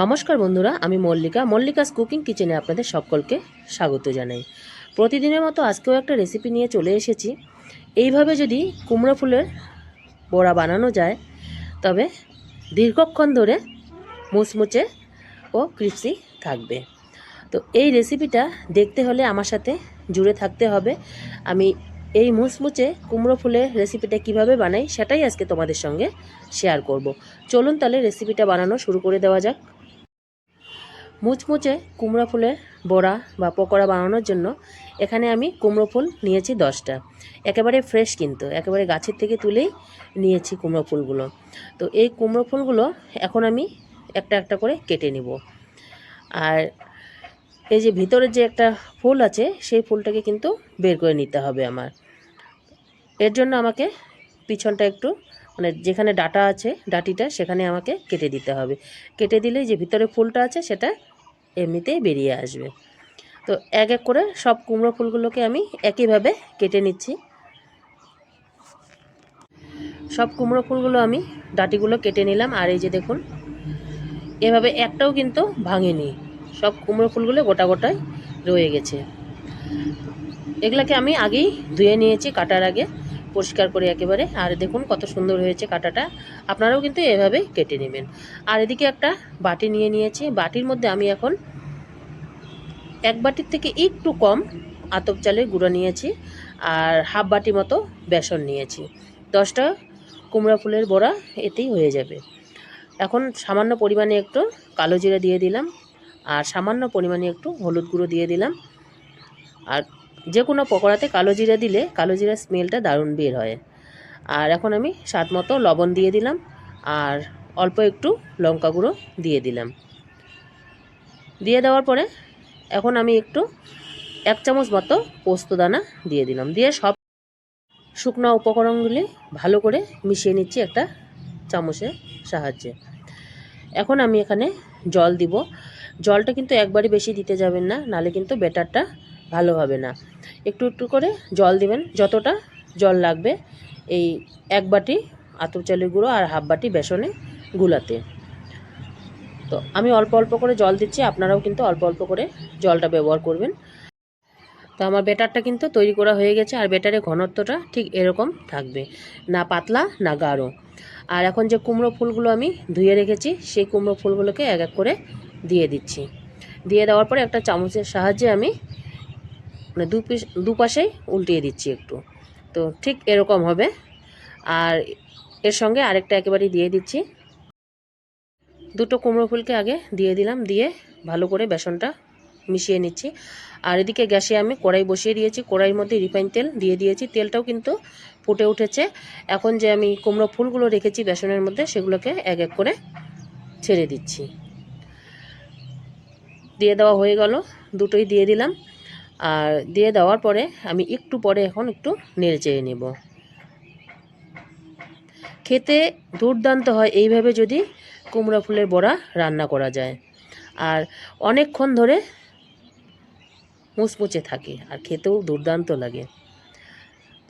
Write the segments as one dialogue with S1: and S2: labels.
S1: নমস্কার বন্ধুরা, আমি মল্লিকা। মল্লিকাস কুকিং কিচেনে আপনাদের সকলকে স্বাগত জানাই। প্রতিদিনের মতো আজকেও একটা রেসিপি নিয়ে চলে এসেছি। এইভাবে যদি কুমড়ো ফুলের বড়া বানানো যায়, তবে দীর্ঘক্ষণ ধরে মুচমুচে ও ক্রিপসি থাকবে। তো এই রেসিপিটা দেখতে হলে আমার সাথে জুড়ে থাকতে হবে। আমি এই মুচমুচে কুমড়ো ফুলের রেসিপিটা কীভাবে বানাই, সেটাই আজকে তোমাদের সঙ্গে শেয়ার করব। চলুন তাহলে রেসিপিটা বানানো শুরু করে দেওয়া যাক। মুচমুচে কুমড়ো ফুলের বড়া বা পকোড়া বানানোর জন্য এখানে আমি কুমড়ো ফুল নিয়েছি দশটা। একেবারে ফ্রেশ কিন্তু, একেবারে গাছের থেকে তুলেই নিয়েছি কুমড়ো ফুলগুলো। তো এই কুমড়ো ফুলগুলো এখন আমি একটা একটা করে কেটে নিব। আর এই যে ভিতরে যে একটা ফুল আছে, সেই ফুলটাকে কিন্তু বের করে নিতে হবে আমার। এর জন্য আমাকে পিছনটা একটু মানে যেখানে ডাটা আছে, ডাটিটা সেখানে আমাকে কেটে দিতে হবে। কেটে দিলে যে ভিতরে ফুলটা আছে, সেটা এমনিতেই বেরিয়ে আসবে। তো এক এক করে সব কুমড়ো ফুলগুলোকে আমি একইভাবে কেটে নিচ্ছি। সব কুমড়ো ফুলগুলো আমি ডাটিগুলো কেটে নিলাম আর এই যে দেখুন, এভাবে একটাও কিন্তু ভাঙেনি। সব কুমড়ো ফুলগুলো গোটা গোটায় রয়ে গেছে। এগুলাকে আমি আগেই ধুয়ে নিয়েছি কাটার আগে। পরিষ্কার করে একেবারে। আর দেখুন কত সুন্দর হয়েছে কাটাটা। আপনারাও কিন্তু এভাবে কেটে নেবেন। আর এদিকে একটা বাটি নিয়ে নিয়েছি। বাটির মধ্যে আমি এখন এক বাটির থেকে একটু কম আতপ চালের গুঁড়ো নিয়েছি আর হাফ বাটি মতো বেসন নিয়েছি। দশটা কুমড়া ফুলের বড়া এতেই হয়ে যাবে। এখন সামান্য পরিমাণে একটু কালো জিরা দিয়ে দিলাম। আর সামান্য পরিমাণে একটু হলুদ গুঁড়ো দিয়ে দিলাম। আর যে কোনো পকোড়াতে কালো জিরা দিলে কালো জিরার স্মেলটা দারুণ বের হয়। আর এখন আমি স্বাদ মতো লবণ দিয়ে দিলাম আর অল্প একটু লঙ্কা গুঁড়ো দিয়ে দিলাম। দিয়ে দেওয়ার পরে এখন আমি একটু এক চামচ মতো পোস্ত দানা দিয়ে দিলাম। দিয়ে সব শুকনো উপকরণগুলি ভালো করে মিশিয়ে নিচ্ছি একটা চামচের সাহায্যে। এখন আমি এখানে জল দিব। জলটা কিন্তু একবারই বেশি দিতে যাবেন না, নালে কিন্তু বেটারটা ভালো হবে না। একটু একটু করে জল দিবেন, যতটা জল লাগবে এই এক বাটি আতপ চালের গুঁড়ো আর হাফ বাটি বেসনে গুলাতে। তো আমি অল্প অল্প করে জল দিচ্ছি, আপনারাও কিন্তু অল্প অল্প করে জলটা ব্যবহার করবেন। তো আমার বেটারটা কিন্তু তৈরি করা হয়ে গেছে আর বেটারের ঘনত্বটা ঠিক এরকম থাকবে, না পাতলা, না গাঢ়। আর এখন যে কুমড়ো ফুলগুলো আমি ধুয়ে রেখেছি, সেই কুমড়ো ফুলগুলোকে এক এক করে দিয়ে দিচ্ছি। দিয়ে দেওয়ার পরে একটা চামচের সাহায্যে আমি মানে দু পিস দুপাশেই উল্টিয়ে দিচ্ছি একটু। তো ঠিক এরকম হবে। আর এর সঙ্গে আরেকটা একেবারেই দিয়ে দিচ্ছি। দুটো কুমড়ো ফুলকে আগে দিয়ে দিলাম, দিয়ে ভালো করে বেসনটা মিশিয়ে নিচ্ছি। আর এদিকে গ্যাসে আমি কড়াই বসিয়ে দিয়েছি, কড়াইয়ের মধ্যে রিফাইন তেল দিয়ে দিয়েছি। তেলটাও কিন্তু ফুটে উঠেছে। এখন যে আমি কুমড়ো ফুলগুলো রেখেছি বেসনের মধ্যে, সেগুলোকে এক এক করে ছেড়ে দিচ্ছি। দিয়ে দেওয়া হয়ে গেল, দুটোই দিয়ে দিলাম। আর দিয়ে দেওয়ার পরে আমি একটু পরে এখন একটু নেড়ে চেড়ে নেব। খেতে দুর্দান্ত হয় এইভাবে যদি কুমড়ো ফুলের বড়া রান্না করা যায়। আর অনেকক্ষণ ধরে মুচমুচে থাকে আর খেতেও দুর্দান্ত লাগে।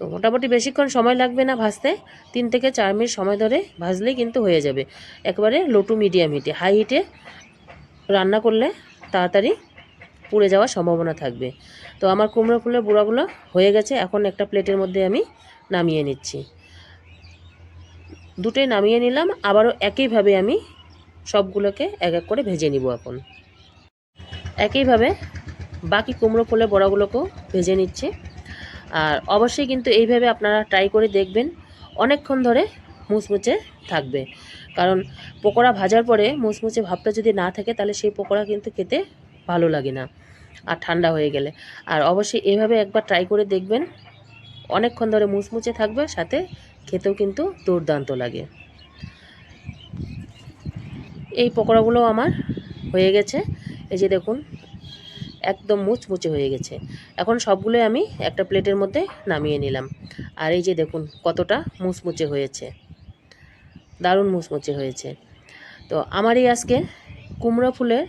S1: তো মোটামুটি বেশিক্ষণ সময় লাগবে না ভাজতে, তিন থেকে চার মিনিট সময় ধরে ভাজলেই কিন্তু হয়ে যাবে। একবারে লো টু মিডিয়াম হিটে হাই হিটে রান্না করলে তাড়াতাড়ি পুড়ে যাওয়ার সম্ভাবনা থাকবে। তো আমার কুমড়ো ফুলের বুড়াগুলো হয়ে গেছে, এখন একটা প্লেটের মধ্যে আমি নামিয়ে নিচ্ছি। দুটোই নামিয়ে নিলাম, আবারও একইভাবে আমি সবগুলোকে এক এক করে ভেজে নিব এখন। একইভাবে বাকি কুমড়ো ফুলের বড়াগুলোকেও ভেজে নিচ্ছে। আর অবশ্যই কিন্তু এইভাবে আপনারা ট্রাই করে দেখবেন, অনেকক্ষণ ধরে মুচমুচে থাকবে। কারণ পকোড়া ভাজার পরে মুচমুচে ভাবটা যদি না থাকে, তাহলে সেই পকোড়া কিন্তু খেতে ভালো লাগে না আর ঠান্ডা হয়ে গেলে। আর অবশ্যই এভাবে একবার ট্রাই করে দেখবেন, অনেকক্ষণ ধরে মুচমুচে থাকবে, সাথে খেতেও কিন্তু দুর্দান্ত লাগে। এই পকোড়াগুলো আমার হয়ে গেছে, এই যে দেখুন, একদম মুচমুচে হয়ে গেছে। এখন সবগুলো আমি একটা প্লেটের মধ্যে নামিয়ে নিলাম। আর এই যে দেখুন, কতটা মুচমুচে হয়েছে। দারুণ মুচমুচে হয়েছে। তো আমার এই আজকে কুমড়ো ফুলের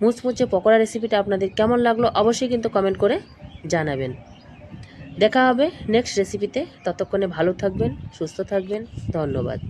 S1: মুচমুচে পকোড়া রেসিপিটা আপনাদের কেমন লাগল অবশ্যই কিন্তু কমেন্ট করে জানাবেন। দেখা হবে নেক্সট রেসিপিতে ততক্ষণে ভালো থাকবেন, সুস্থ থাকবেন। ধন্যবাদ।